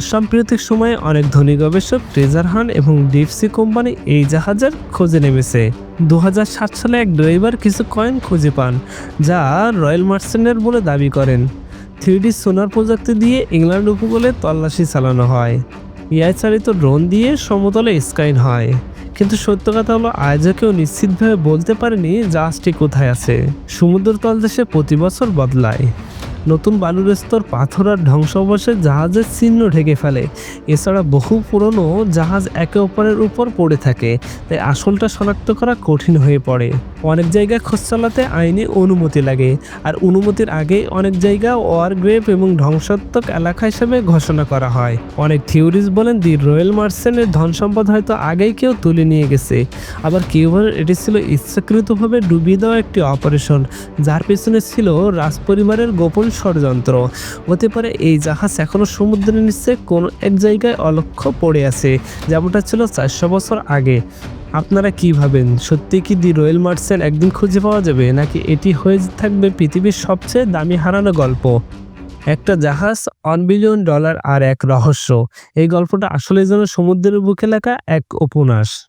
সাম্প্রতিক সময়ে অনেক ধনী গবেষক ট্রেজার হান এবং ডিপসি কোম্পানি এই জাহাজের খোঁজে নেমেছে। দু হাজার সাত সালে এক ড্রাইভার কিছু কয়েন খুঁজে পান, যা রয়্যাল মার্চেন্টের বলে দাবি করেন। থ্রিডি সোনার প্রযুক্তি দিয়ে ইংল্যান্ড উপকূলে তল্লাশি চালানো হয়। এআই চালিত ড্রোন দিয়ে সমতলে স্কাইন হয়। কিন্তু সত্য কথা হলো কেউ নিশ্চিতভাবে বলতে পারেনি জাহাজটি কোথায় আছে। সমুদ্রতল দেশে প্রতি বছর বদলায়। নতুন বালুর স্তর পাথর আর ধ্বংসাবশেষ জাহাজের চিহ্ন ঢেকে ফেলে। এছাড়া বহু পুরনো জাহাজ একে অপরের উপর পড়ে থাকে, তাই আসলটা শনাক্ত করা কঠিন হয়ে পড়ে। অনেক জায়গায় খোঁজ চালাতে আইনি অনুমতি লাগে, আর অনুমতির আগে অনেক জায়গা ওয়ার ওয়ারগ্রেভ এবং ধ্বংসাত্মক এলাকা হিসেবে ঘোষণা করা হয়। অনেক থিওরিজ বলেন দি রয়্যাল মার্সেনের ধন সম্পদ হয়তো আগেই কেউ তুলে নিয়ে গেছে। আবার কেউ বলেন এটি ছিল ইচ্ছাকৃতভাবে ডুবিয়ে দেওয়া একটি অপারেশন, যার পেছনে ছিল রাজপরিবারের গোপন ষড়যন্ত্র। হতে পারে এই জাহাজ এখনও সমুদ্রের নিচে কোনো এক জায়গায় অলক্ষ্য পড়ে আছে। যেমনটা ছিল চারশো বছর আগে। আপনারা কি ভাবেন? সত্যি কি দি রয়্যাল মার্চেন্ট একদিন খুঁজে পাওয়া যাবে? নাকি এটি হয়ে থাকবে পৃথিবীর সবচেয়ে দামি হারানো গল্প? একটা জাহাজ ওয়ান বিলিয়ন ডলার আর এক রহস্য। এই গল্পটা আসলে যেন সমুদ্রের বুকে লেখা এক উপন্যাস।